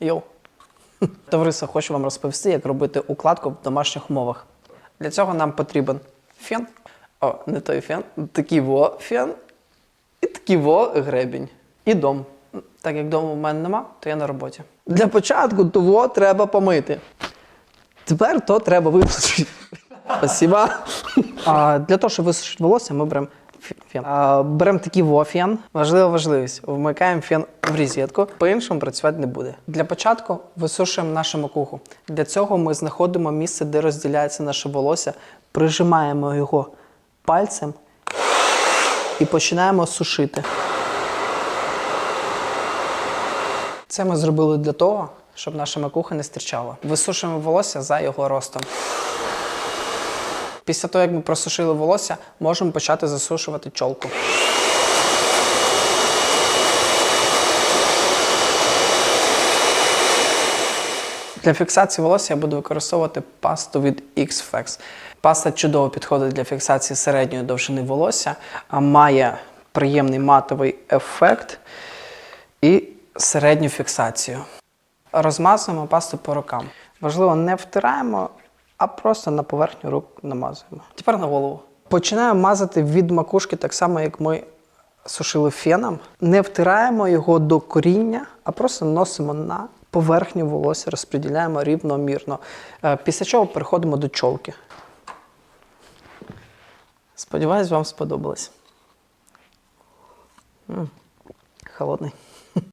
Йоу. Товариство, хочу вам розповісти, як робити укладку в домашніх умовах. Для цього нам потрібен фен. О, не той фен, такий во фен. І такий во гребінь. І дом. Так як дому в мене нема, то я на роботі. Для початку того треба помити. Тепер то треба висушити. Спасибо. А, для того, щоб висушити волосся, ми беремо фен. А, беремо такий во фен. Важлива важливість. Вмикаємо фен в розетку, по-іншому працювати не буде. Для початку висушуємо нашу макуху. Для цього ми знаходимо місце, де розділяється наше волосся, прижимаємо його пальцем і починаємо сушити. Це ми зробили для того, щоб наша макуха не стирчала. Висушуємо волосся за його ростом. Після того, як ми просушили волосся, можемо почати засушувати чолку. Для фіксації волосся я буду використовувати пасту від X-Flex. Паста чудово підходить для фіксації середньої довжини волосся, а має приємний матовий ефект і середню фіксацію. Розмазуємо пасту по рукам. Важливо, не втираємо, а просто на поверхню рук намазуємо. Тепер на голову. Починаємо мазати від макушки так само, як ми сушили феном. Не втираємо його до коріння, а просто носимо на поверхню волосся, розподіляємо рівномірно. Е, Після чого переходимо до чолки. Сподіваюсь, вам сподобалось. М, Холодний.